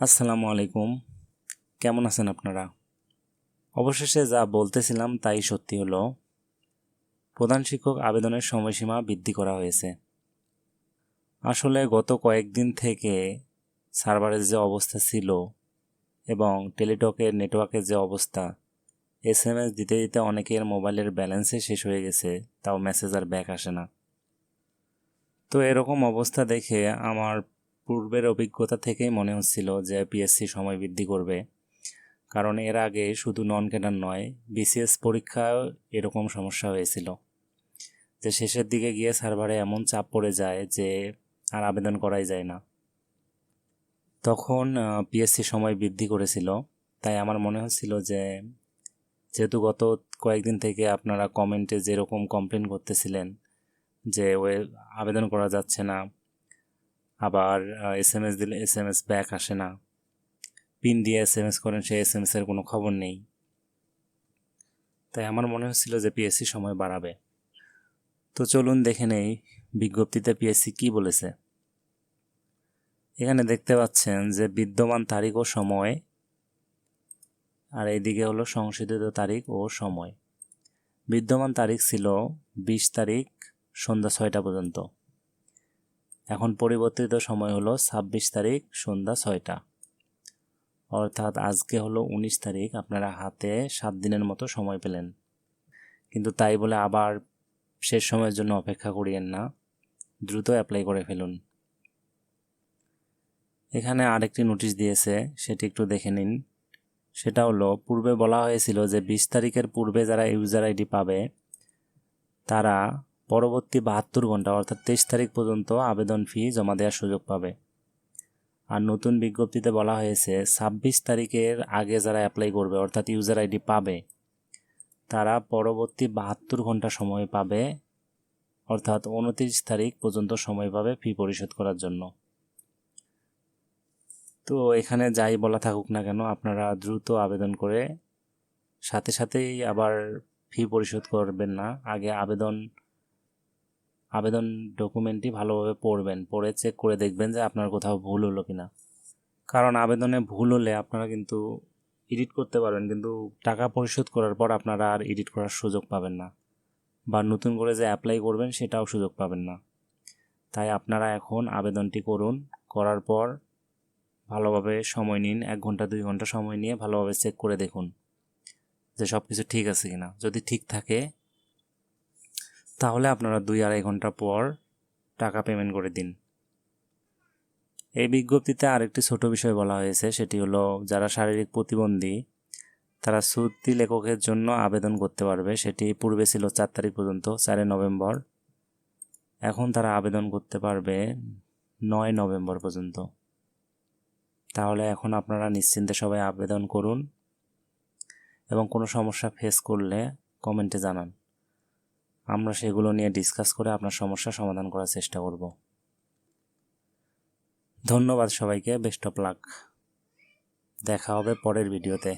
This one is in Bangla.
আসসালামু আলাইকুম। কেমন আছেন আপনারা? অবশেষে যা বলতেছিলাম তাই সত্যি হলো। প্রধান শিক্ষক আবেদনের সময়সীমা বৃদ্ধি করা হয়েছে। আসলে গত কয়েকদিন থেকে সার্ভারের যে অবস্থা ছিল এবং টেলিটকের নেটওয়ার্কের যে অবস্থা এস এম এস দিতে দিতে অনেকের মোবাইলের ব্যালেন্সে শেষ হয়ে গেছে, তাও মেসেজ আর ব্যাক আসে না। তো এরকম অবস্থা দেখে আমার পূর্বের অভিজ্ঞতা থেকেই মনে হচ্ছিল যে পিএসসি সময় বৃদ্ধি করবে। কারণ এর আগে শুধু নন ক্যাডার নয় বিসিএস পরীক্ষা এরকম সমস্যা হয়েছিল। যে শেষের দিকে গিয়ে সার্ভারে এমন চাপ পড়ে যায় যে আর আবেদন করাই যায় না। তখন পিএসসি সময় বৃদ্ধি করেছিল। তাই আমার মনে হচ্ছিল যে যেহেতু গত কয়েকদিন থেকে আপনারা কমেন্টে যেরকম কমপ্লেন করতেছিলেন যে ওয়ে আবেদন করা যাচ্ছে না আবার এস এম এস দিলে এস এম এস ব্যাক আসে না। পিন দিয়ে এস এম এস করেন, সেই এস এম এসের কোনো খবর নেই। তাই আমার মনে হচ্ছিল যে পিএসসি সময় বাড়াবে। তো চলুন দেখে নেই বিজ্ঞপ্তিতে পিএসসি কি বলেছে। এখানে দেখতে পাচ্ছেন যে বিদ্যমান তারিখ ও সময়, আর এইদিকে হলো সংশোধিত তারিখ ও সময়। বিদ্যমান তারিখ ছিল বিশ তারিখ সন্ধ্যা ছয়টা পর্যন্ত। এখন পরিবর্তিত সময় হলো ছাব্বিশ তারিখ সন্ধ্যা ছয়টা। অর্থাৎ আজকে হলো উনিশ তারিখ, আপনারা হাতে সাত দিনের মতো সময় পেলেন। কিন্তু তাই বলে আবার শেষ সময়ের জন্য অপেক্ষা করিয়েন না, দ্রুত অ্যাপ্লাই করে ফেলুন। এখানে আরেকটি নোটিশ দিয়েছে, সেটি একটু দেখে নিন। সেটা হলো, পূর্বে বলা হয়েছিল যে বিশ তারিখের পূর্বে যারা ইউজার আইডি পাবে, তারা পরবর্তী বাহাত্তর ঘণ্টা, অর্থাৎ তেইশ তারিখ পর্যন্ত আবেদন ফি জমা দেওয়ার সুযোগ পাবে। আর নতুন বিজ্ঞপ্তিতে বলা হয়েছে, ছাব্বিশ তারিখের আগে যারা অ্যাপ্লাই করবে, অর্থাৎ ইউজার আইডি পাবে, তারা পরবর্তী বাহাত্তর ঘণ্টা সময় পাবে, অর্থাৎ উনত্রিশ তারিখ পর্যন্ত সময় পাবে ফি পরিশোধ করার জন্য। তো এখানে যাই বলা থাকুক না কেন, আপনারা দ্রুত আবেদন করে সাথে সাথেই আবার ফি পরিশোধ করবেন না। আগে আবেদন আবেদন ডকুমেন্টটি ভালোভাবে পড়বেন, পড়ে চেক করে দেখবেন যে আপনার কোথাও ভুল হলো কি না কারণ আবেদনে ভুল হলে আপনারা কিন্তু এডিট করতে পারবেন, কিন্তু টাকা পরিশোধ করার পর আপনারা আর এডিট করার সুযোগ পাবেন না। বা নতুন করে যে অ্যাপ্লাই করবেন সেটাও সুযোগ পাবেন না। তাই আপনারা এখন আবেদনটি করুন, করার পর ভালোভাবে সময় নিন, এক ঘণ্টা, দুই ঘণ্টা সময় নিয়ে ভালোভাবে চেক করে দেখুন যে সব কিছু ঠিক আছে কিনা। যদি ঠিক থাকে তাহলে আপনারা দুই আড়াই ঘণ্টা পর টাকা পেমেন্ট করে দিন। এই বিজ্ঞপ্তিতে আরেকটি ছোট বিষয় বলা হয়েছে, সেটি হলো যারা শারীরিক প্রতিবন্ধী, তারা চুক্তি লেখকের জন্য আবেদন করতে পারবে। সেটি পূর্বে ছিল চার তারিখ পর্যন্ত, চারে নভেম্বর। এখন তারা আবেদন করতে পারবে নয় নভেম্বর পর্যন্ত। তাহলে এখন আপনারা নিশ্চিন্তে সবাই আবেদন করুন এবং কোনো সমস্যা ফেস করলে কমেন্টে জানান। আমরা সেগুলো নিয়ে ডিসকাস করে আপনার সমস্যা সমাধান করার চেষ্টা করব। ধন্যবাদ সবাইকে বেস্ট অফ লাক দেখা হবে পরের ভিডিওতে